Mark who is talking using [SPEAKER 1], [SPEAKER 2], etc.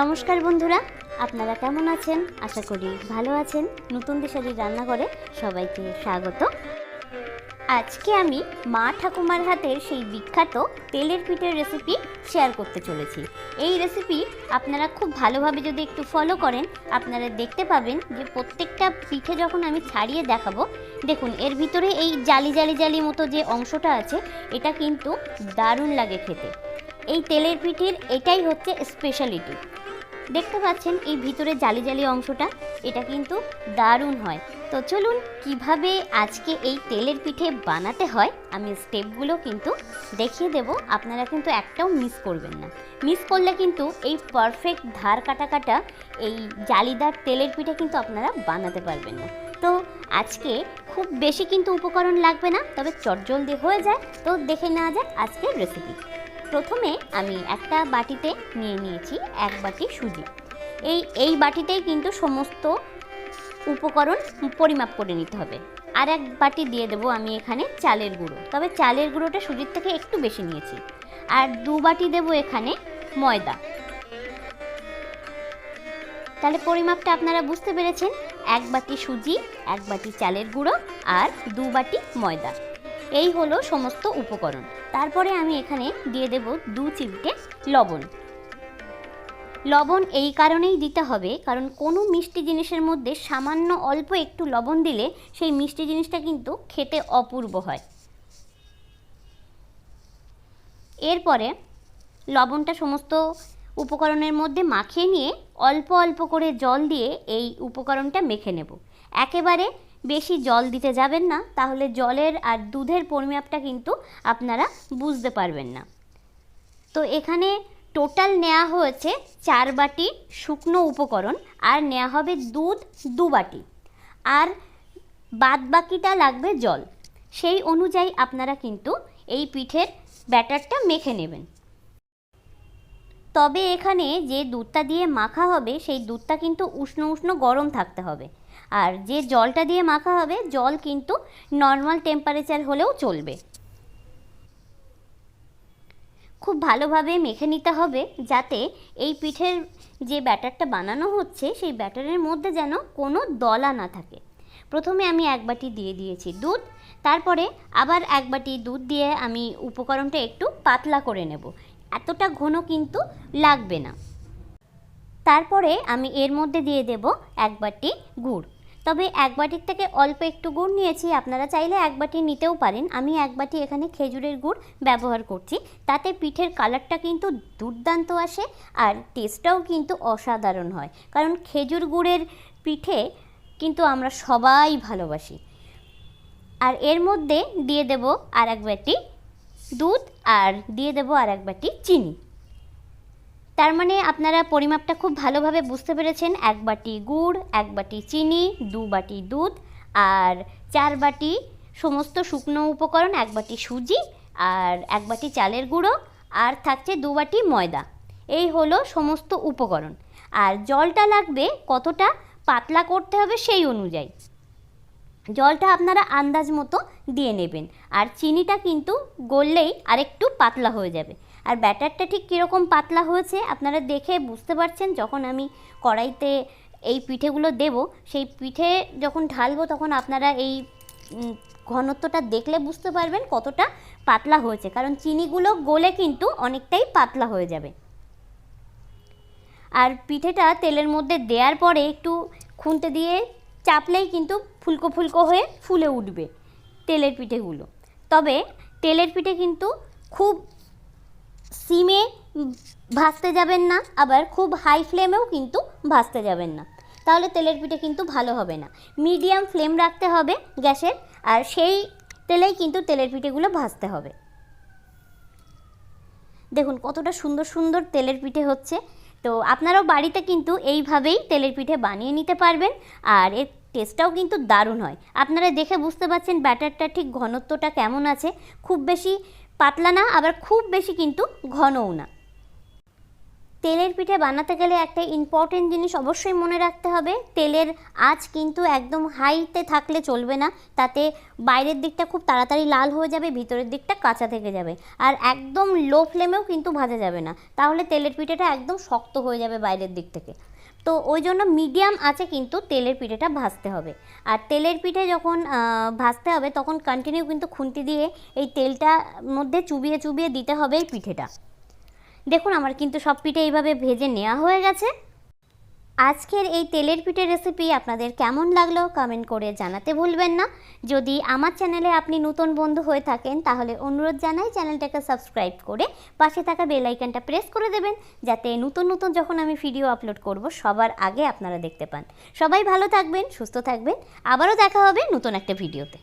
[SPEAKER 1] নমস্কার বন্ধুরা, আপনারা কেমন আছেন? আশা করি ভালো আছেন। নতুন দিশারি রান্নাঘরে সবাইকে স্বাগত। আজকে আমি মা ঠাকুমার হাতের সেই বিখ্যাত তেলের পিঠের রেসিপি শেয়ার করতে চলেছি। এই রেসিপি আপনারা খুব ভালোভাবে যদি একটু ফলো করেন, আপনারা দেখতে পাবেন যে প্রত্যেকটা পিঠে যখন আমি ছাড়িয়ে দেখাবো, দেখুন, এর ভিতরে এই জালি জালি জালি মতো যে অংশটা আছে, এটা কিন্তু দারুণ লাগে খেতে। এই তেলের পিঠের এটাই হচ্ছে স্পেশালিটি দেখতে পাচ্ছেন এই ভিতরে জালি জালি অংশটা, এটা কিন্তু দারুণ হয়। তো চলুন কীভাবে আজকে এই তেলের পিঠে বানাতে হয়, আমি স্টেপগুলো কিন্তু দেখিয়ে দেব, আপনারা কিন্তু একটাও মিস করবেন না। মিস করলে কিন্তু এই পারফেক্ট ধার কাটা কাটা এই জালিদার তেলের পিঠে কিন্তু আপনারা বানাতে পারবেন না। তো আজকে খুব বেশি কিন্তু উপকরণ লাগবে না, তবে চটজলদি হয়ে যায়, তো দেখে নেওয়া যাক আজকের রেসিপি প্রথমে আমি একটা বাটিতে নিয়ে নিয়েছি এক বাটি সুজি। এই এই বাটিতেই কিন্তু সমস্ত উপকরণ পরিমাপ করে নিতে হবে। আর এক বাটি দিয়ে দেবো আমি এখানে চালের গুঁড়ো। তবে চালের গুঁড়োটা সুজির থেকে একটু বেশি নিয়েছি। আর দু বাটি দেবো এখানে ময়দা। তাহলে পরিমাপটা আপনারা বুঝতে পেরেছেন। এক বাটি সুজি, এক বাটি চালের গুঁড়ো আর দু বাটি ময়দা। এই হলো সমস্ত উপকরণ। তারপরে আমি এখানে দিয়ে দেব দু চিমটে লবণ। লবণ এই কারণেই দিতে হবে, কারণ কোনো মিষ্টি জিনিসের মধ্যে সামান্য অল্প একটু লবণ দিলে সেই মিষ্টি জিনিসটা কিন্তু খেতে অপূর্ব হয়। এরপরে লবণটা সমস্ত উপকরণের মধ্যে মাখিয়ে নিয়ে অল্প অল্প করে জল দিয়ে এই উপকরণটা মেখে নেব। একেবারে বেশি জল দিতে যাবেন না, তাহলে জলের আর দুধের পরিমাপটা কিন্তু আপনারা বুঝতে পারবেন না। তো এখানে টোটাল নেওয়া হয়েছে চার বাটি শুকনো উপকরণ, আর নেওয়া হবে দুধ দু বাটি। আর বাদ বাকিটা লাগবে জল। সেই অনুযায়ী আপনারা কিন্তু এই পিঠের ব্যাটারটা মেখে নেবেন। তবে এখানে যে দুধটা দিয়ে মাখা হবে, সেই দুধটা কিন্তু উষ্ণ উষ্ণ গরম থাকতে হবে। আর যে জলটা দিয়ে মাখা হবে, জল কিন্তু নর্মাল টেম্পারেচার হলেও চলবে। খুব ভালোভাবে মেখে নিতে হবে, যাতে এই পিঠের যে ব্যাটারটা বানানো হচ্ছে, সেই ব্যাটারের মধ্যে যেন কোনো দলা না থাকে। প্রথমে আমি এক বাটি দিয়ে দিয়েছি দুধ, তারপরে আবার এক বাটি দুধ দিয়ে আমি উপকরণটা একটু পাতলা করে নেব। এতটা ঘন কিন্তু লাগবে না। তারপরে আমি এর মধ্যে দিয়ে দেব এক বাটি গুড়। তবে এক বাটির থেকে অল্প একটু গুড় নিয়েছি, আপনারা চাইলে এক বাটি নিতেও পারেন। আমি এক বাটি এখানে খেজুরের গুড় ব্যবহার করছি। তাতে পিঠের কালারটা কিন্তু দুর্দান্ত আসে আর টেস্টটাও কিন্তু অসাধারণ হয়। কারণ খেজুর গুড়ের পিঠে কিন্তু আমরা সবাই ভালোবাসি। আর এর মধ্যে দিয়ে দেব আর এক বাটি দুধ আর দিয়ে দেব আর এক বাটি চিনি। তার মানে আপনারা পরিমাপটা খুব ভালোভাবে বুঝতে পেরেছেন, এক বাটি গুড়, এক বাটি চিনি, দু বাটি দুধ আর চার বাটি সমস্ত শুকনো উপকরণ, এক বাটি সুজি আর এক বাটি চালের গুঁড়ো আর থাকছে দু বাটি ময়দা। এই হলো সমস্ত উপকরণ। আর জলটা লাগবে কতটা পাতলা করতে হবে সেই অনুযায়ী। জলটা আপনারা আন্দাজ মতো দিয়ে নেবেন। আর চিনিটা কিন্তু গললেই আরেকটু পাতলা হয়ে যাবে। আর ব্যাটারটা ঠিক কীরকম পাতলা হয়েছে আপনারা দেখে বুঝতে পারছেন, যখন আমি কড়াইতে এই পিঠেগুলো দেব, সেই পিঠে যখন ঢালবো তখন আপনারা এই ঘনত্বটা দেখলে বুঝতে পারবেন কতটা পাতলা হয়েছে। কারণ চিনিগুলো গলে কিন্তু অনেকটাই পাতলা হয়ে যাবে। আর পিঠেটা তেলের মধ্যে দেওয়ার পরে একটু খুন্তে দিয়ে চাপলেই কিন্তু ফুলকো ফুলকো হয়ে ফুলে উঠবে তেলের পিঠেগুলো। তবে তেলের পিঠে কিন্তু খুব সিমে ভাজতে যাবেন না, আবার খুব হাই ফ্লেমেও কিন্তু ভাজতে যাবেন না। তাহলে তেলের পিঠে কিন্তু ভালো হবে না। মিডিয়াম ফ্লেম রাখতে হবে গ্যাসের, আর সেই তেলেই কিন্তু তেলের পিঠেগুলো ভাজতে হবে। দেখুন কতটা সুন্দর সুন্দর তেলের পিঠে হচ্ছে। তো আপনারাও বাড়িতে কিন্তু এইভাবেই তেলের পিঠে বানিয়ে নিতে পারবেন আর এর টেস্টটাও কিন্তু দারুণ হয়। আপনারা দেখে বুঝতে পারছেন ব্যাটারটা ঠিক ঘনত্বটা কেমন আছে। খুব বেশি পাতলা না, আবার খুব বেশি কিন্তু ঘনও না। তেলের পিঠে বানাতে গেলে একটা ইম্পর্টেন্ট জিনিস অবশ্যই মনে রাখতে হবে। তেলের আঁচ কিন্তু একদম হাইতে থাকলে চলবে না। তাতে বাইরের দিকটা খুব তাড়াতাড়ি লাল হয়ে যাবে, ভিতরের দিকটা কাঁচা থেকে যাবে। আর একদম লো ফ্লেমেও কিন্তু ভাজা যাবে না। তাহলে তেলের পিঠেটা একদম শক্ত হয়ে যাবে বাইরের দিক থেকে। তো ওই জন্য মিডিয়াম আছে কিন্তু তেলের পিঠেটা ভাজতে হবে। আর তেলের পিঠে যখন ভাজতে হবে, তখন কন্টিনিউ কিন্তু খুন্তি দিয়ে এই তেলটা মধ্যে চুবিয়ে চুবিয়ে দিতে হবে এই পিঠেটা। দেখুন, আমার কিন্তু সব পিঠে এইভাবে ভেজে নেওয়া হয়ে গেছে। আজকের এই তেলের পিঠে রেসিপি আপনাদের কেমন লাগল কমেন্ট করে জানাতে ভুলবেন না। যদি আমার চ্যানেলে আপনি নতুন বন্ধু হয়ে থাকেন, তাহলে অনুরোধ জানাই চ্যানেলটাকে সাবস্ক্রাইব করে পাশে থাকা বেল আইকনটা প্রেস করে দেবেন, যাতে নতুন নতুন যখন আমি ভিডিও আপলোড করব, সবার আগে আপনারা দেখতে পান। সবাই ভালো থাকবেন, সুস্থ থাকবেন। আবারও দেখা হবে নতুন একটা ভিডিওতে